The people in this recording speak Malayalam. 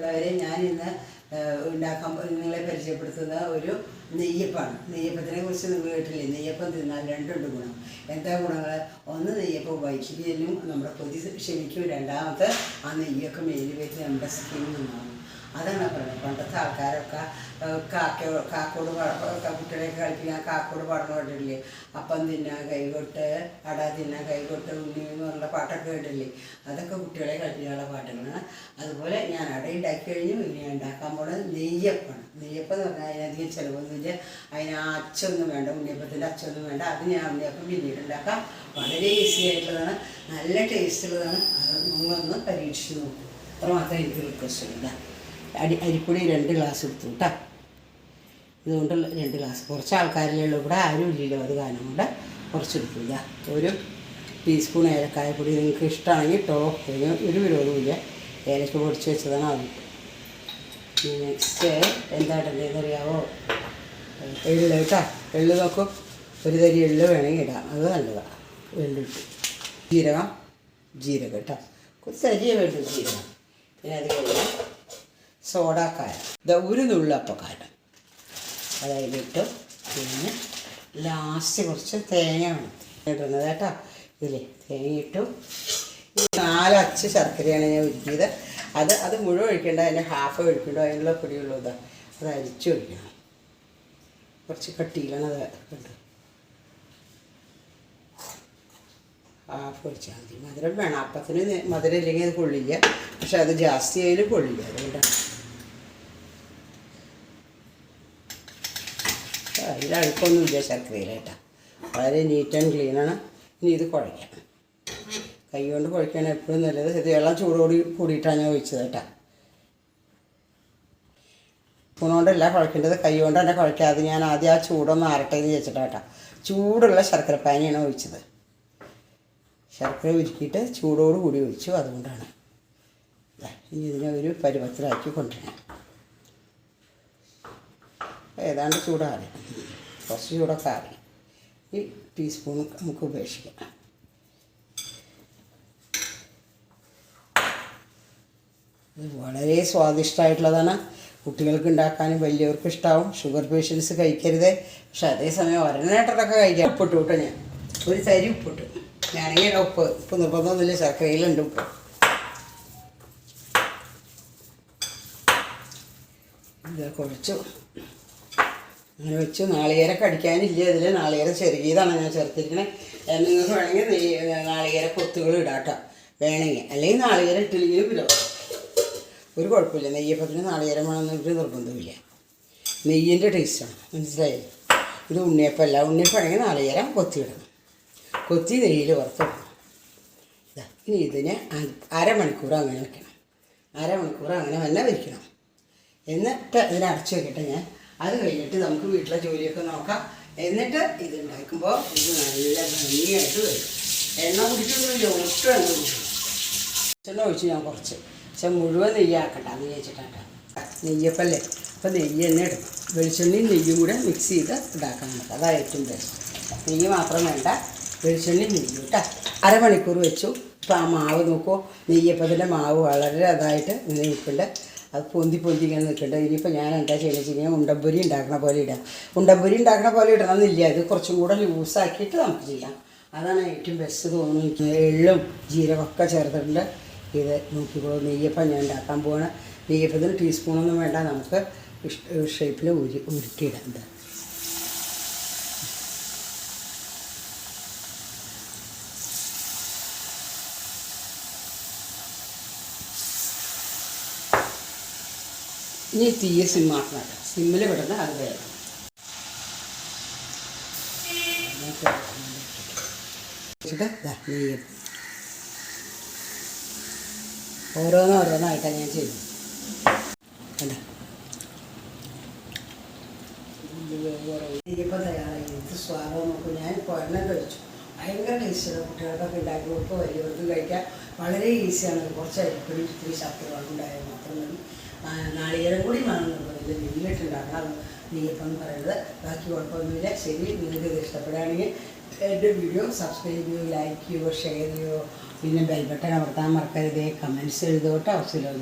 ഉള്ളവരെ ഞാൻ ഇന്ന് ഉണ്ടാക്കാൻ നിങ്ങളെ പരിചയപ്പെടുത്തുന്ന ഒരു നെയ്യപ്പാണ്. നെയ്യപ്പത്തിനെ കുറിച്ച് നിങ്ങൾ കേട്ടില്ലേ? നെയ്യപ്പം തിന്നാൽ രണ്ടുണ്ട് ഗുണം. എന്താ ഗുണങ്ങൾ ഒന്ന് നെയ്യപ്പം വൈറ്റിനും നമ്മുടെ കൊതി ക്ഷമിക്കും. രണ്ടാമത്തെ ആ നെയ്യൊക്കെ മേലിൽ വെച്ച് നമ്മുടെ സ്കിൻ അതാണ് പറയുന്നത് പണ്ടത്തെ ആൾക്കാരൊക്കെ കാക്ക കാക്കോട് കുട്ടികളെയൊക്കെ കളിപ്പിക്കാൻ കാക്കോട് പാടുന്ന പാട്ടില്ലേ? അപ്പം തിന്നാ കൈകൊട്ട് അട തിന്നാ കൈകൊട്ട് ഉണ്ണി എന്ന് പറഞ്ഞ പാട്ടൊക്കെ കേട്ടില്ലേ? അതൊക്കെ കുട്ടികളെ കളിപ്പിക്കാനുള്ള പാട്ടുകളാണ്. അതുപോലെ ഞാൻ അട ഉണ്ടാക്കി കഴിഞ്ഞു. ഞാൻ ഉണ്ടാക്കാൻ പോണത് നെയ്യപ്പാണ് നെയ്യപ്പം എന്ന് പറഞ്ഞാൽ അതിനധികം ചിലവൊന്നുമില്ല അതിന് അച്ചൊന്നും വേണ്ട ഉണ്ണിയപ്പത്തിന്റെ അച്ചൊന്നും വേണ്ട. അത് ഞാൻ ഉണ്ണിയപ്പം പിന്നീട് ഉണ്ടാക്കാം. വളരെ ഈസി ആയിട്ടുള്ളതാണ്. നല്ല ടേസ്റ്റുള്ളതാണ്. അത് നിങ്ങളൊന്ന് പരീക്ഷിച്ച് നോക്കും. അത്ര മാത്രമേ എനിക്ക് റിക്വസ്റ്റ് ഉള്ളൂ അരി അരിപ്പൊടി രണ്ട് ഗ്ലാസ് എടുത്തു കേട്ടോ ഇതുകൊണ്ട് രണ്ട് ഗ്ലാസ് കുറച്ച് ആൾക്കാരിലുള്ള ഇവിടെ ആരും ഇല്ലല്ലോ. അത് കാരണം കൊണ്ട് കുറച്ച് എടുക്കില്ല ഒരു ടീസ്പൂൺ ഏലക്കായ പൊടി നിങ്ങൾക്ക് ഇഷ്ടമാണെങ്കിൽ ഇട്ടോ. ഒരു ഒരു വിരോധമില്ല ഏലക്ക പൊടിച്ച് വെച്ചതാണ് അത് നെക്സ്റ്റ് എന്താ അറിയാവോ? എള്ള് കേട്ടോ എള്ള് നോക്കും. ഒരു തരി എള്ള് വേണമെങ്കിൽ ഇടാം. അത് നല്ലതാണ് എള്ളിട്ട് ജീരകം. ജീരകം കേട്ടോ കുറച്ച് അരിയേ വേണ്ടു ജീരകം. പിന്നെ അത് കഴിഞ്ഞ് സോഡാക്കായ. ഇത് ഒരു നുള്ളപ്പക്കാരം അതായതിട്ട് പിന്നെ ലാസ്റ്റ് കുറച്ച് തേങ്ങ ഇടുന്നത് കേട്ടോ. ഇതിലേ തേങ്ങ ഇട്ടു. ഈ നാല് അച്ച് ശർക്കരയാണ് ഞാൻ ഒരുക്കിയത് അത് അത് മുഴുവൻ ഒഴിക്കേണ്ട അതിന്റെ ഹാഫ് ഒഴിക്കേണ്ട അതിനുള്ള പൊടിയുള്ളൂ ഇതാ അത് അരിച്ച് ഒഴിക്കണം. കുറച്ച് കട്ടിയിലാണ് അത് കണ്ടു? ഹാഫ് ഒഴിച്ചാൽ മതി. മധുരം വേണം. അപ്പത്തിന് മധുരം ഇല്ലെങ്കിൽ അത് കൊള്ളില്ല. പക്ഷെ അത് ജാസ്തി ആയാലും കൊള്ളില്ല. അതുകൊണ്ടാണ് അതിൽ അഴുക്കൊന്നുമില്ല ശർക്കരയിലേട്ടാ വളരെ നീറ്റ് ആൻഡ് ആണ്. ഇനി ഇത് കുഴയ്ക്കാം. കൈ കൊണ്ട് കുഴയ്ക്കാണ് എപ്പോഴും നല്ലത് ഇത് വെള്ളം ചൂടോടി കൂടിയിട്ടാണ് ഞാൻ ഒഴിച്ചത് കേട്ടോ. സ്പൂൺ കൊണ്ടല്ല കുഴക്കേണ്ടത് കൈ കൊണ്ട് തന്നെ കുഴക്കാതെ ഞാൻ ആദ്യം ആ ചൂടൊന്ന് ആറട്ടെ എന്ന് വെച്ചിട്ടാ കേട്ടോ. ചൂടുള്ള ശർക്കര പാനിയാണ് ഒഴിച്ചത്. ശർക്കര ഉരുക്കിയിട്ട് ചൂടോട് കൂടി ഒഴിച്ചു അതുകൊണ്ടാണ്. ഇനി ഇതിനെ ഒരു പരുവത്തിലാക്കി കൊണ്ടുവരണം ഏതാണ്ട് ചൂടാറി. കുറച്ച് ചൂടൊക്കെ ആറി. ഈ ടീസ്പൂൺ നമുക്ക് ഉപേക്ഷിക്കാം. ഇത് വളരെ സ്വാദിഷ്ടമായിട്ടുള്ളതാണ്. കുട്ടികൾക്ക് ഉണ്ടാക്കാനും വലിയവർക്ക് ഇഷ്ടമാവും ഷുഗർ പേഷ്യൻസ് കഴിക്കരുത്. പക്ഷെ അതേസമയം ഒരനേട്ടത്തൊക്കെ കഴിക്കാം. ഉപ്പിട്ടു കേട്ടോ ഞാൻ. ഒരു തരി ഉപ്പിട്ടു. ഞാനെങ്കിൽ ഉപ്പ് ഉപ്പ് നിർബന്ധമൊന്നുമില്ല. ശർക്കരയിലുണ്ട് ഉപ്പ്. ഇത് കുഴച്ചു അങ്ങനെ വെച്ച് നാളികേരൊക്കെ അടിക്കാനില്ല ഇതിൽ നാളികേരം ചെറുകിയതാണ് ഞാൻ ചേർത്തിരിക്കുന്നത് ഏ, നിങ്ങൾക്ക് വേണമെങ്കിൽ നാളികേര കൊത്തുകൾ ഇടാം കേട്ടോ വേണമെങ്കിൽ. അല്ലെങ്കിൽ നാളികേരം ഇട്ടില്ലെങ്കിലും ഇല്ല ഒരു കുഴപ്പമില്ല. നെയ്യപ്പത്തിന് നാളികേരം വേണമെന്ന് ഒരു നിർബന്ധമില്ല നെയ്യിന്റെ ടേസ്റ്റാണ്. മനസ്സിലായി? ഇത് ഉണ്ണിയപ്പമല്ല. ഉണ്ണിയപ്പമാണെങ്കിൽ നാളികേരം കൊത്തിയിടണം. കൊത്തി നെയ്യിൽ വറുത്തിടണം. ഇതാ ഇനി ഇതിനെ അരമണിക്കൂർ അങ്ങനെ വെക്കണം. അരമണിക്കൂർ അങ്ങനെ തന്നെ വെക്കണം. എന്നിട്ട് ഇതിനെ അടച്ചു വെക്കട്ടെ ഞാൻ. അത് കഴിഞ്ഞിട്ട് നമുക്ക് വീട്ടിലെ ജോലിയൊക്കെ നോക്കാം. എന്നിട്ട് ഇത് ഉണ്ടാക്കുമ്പോൾ ഇത് നല്ല ഭംഗിയായിട്ട് വരും. എണ്ണ കുടിക്കൊന്നുമില്ല ഒട്ടും എണ്ണ കുടിക്കും എണ്ണ ഒഴിച്ച് ഞാൻ കുറച്ച്. പക്ഷെ മുഴുവൻ നെയ്യാക്കട്ടെ എന്ന് വെച്ചിട്ടാണ് നെയ്യപ്പല്ലേ? അപ്പോൾ നെയ്യ് തന്നെ എടുക്കും വെളിച്ചെണ്ണയും നെയ്യും കൂടെ മിക്സ് ചെയ്ത് ഇതാക്കാൻ നമുക്ക് അതാണ് ഏറ്റവും ബെസ്റ്റ് നെയ്യ് മാത്രം വേണ്ട വെളിച്ചെണ്ണയും നെയ്യും കേട്ടോ. അരമണിക്കൂർ വെച്ചു. ഇപ്പോൾ ആ മാവ് നോക്കുമോ നെയ്യപ്പത്തിന്റെ മാവ് വളരെ അതായിട്ട് ഇങ്ങനെ നിൽക്കുന്നുണ്ട് അത് പൊന്തി പൊന്തി ഇങ്ങനെ നിൽക്കുന്നുണ്ട് ഇനിയിപ്പോൾ ഞാൻ എന്താ ചെയ്യുന്നത് വെച്ച് കഴിഞ്ഞാൽ ഉണ്ടമ്പൊരി ഉണ്ടാക്കണ പോലെ ഇടാം. ഉണ്ടമ്പൊരി ഉണ്ടാക്കണ പോലെ ഇടണമെന്നില്ല. ഇത് കുറച്ചും കൂടെ ലൂസാക്കിയിട്ട് നമുക്ക് ചെയ്യാം. അതാണ് ഏറ്റവും ബെസ്റ്റ് തോന്നുന്നു എനിക്ക്. എള്ളും ജീരകമൊക്കെ ചേർത്തിട്ടുണ്ട്. ഇത് നോക്കിക്കോളൂ നെയ്യപ്പം ഞാൻ ഉണ്ടാക്കാൻ പോകണം നെയ്യപ്പത്തിന് ടീസ്പൂണൊന്നും വേണ്ട. നമുക്ക് ഷേപ്പിൽ ഉരു ഉരുട്ടിയിടാം ഇത്. ഇനി തീയെ സിമ്മാക്കണം സിമ്മിൽ വിടുന്ന അത് വേണം. നെയ്യപ്പം ഓരോന്ന് ഓരോന്നായിട്ടാണ് ഞാൻ ചെയ്യുന്നത്. കണ്ടോ? നെയ്യപ്പം തയ്യാറായി ഇത് സ്വാദം നോക്കും. ഞാൻ പൊരണം കഴിച്ചു. ഭയങ്കര ടേസ്റ്റാണ് കുട്ടികൾക്കൊക്കെ ഉണ്ടാക്കി കൊടുക്കുക വലിയവർക്കും കഴിക്കാം വളരെ ഈസിയാണ് കുറച്ച് അരിപ്പൊടി ഇത്തിരി ശർക്കര ഉണ്ടായാൽ മാത്രം മതി. ആ, നാളികേരം കൂടി വേണം നിർബന്ധമില്ല നെയ്യിലിട്ടുണ്ടാക്കണം നെയ്യപ്പം എന്ന് പറയുന്നത് ബാക്കി കുഴപ്പമൊന്നുമില്ല ശരി നിങ്ങൾക്ക് ഇത് ഇഷ്ടപ്പെടുകയാണെങ്കിൽ എൻ്റെ വീഡിയോ സബ്സ്ക്രൈബ് ചെയ്യുകയോ ലൈക്ക് ചെയ്യുകയോ ഷെയർ ചെയ്യുകയോ പിന്നെ ബെൽബട്ടൺ അമർത്താൻ മറക്കരുതേ കമൻസ് എഴുതോട്ടെ അവസരം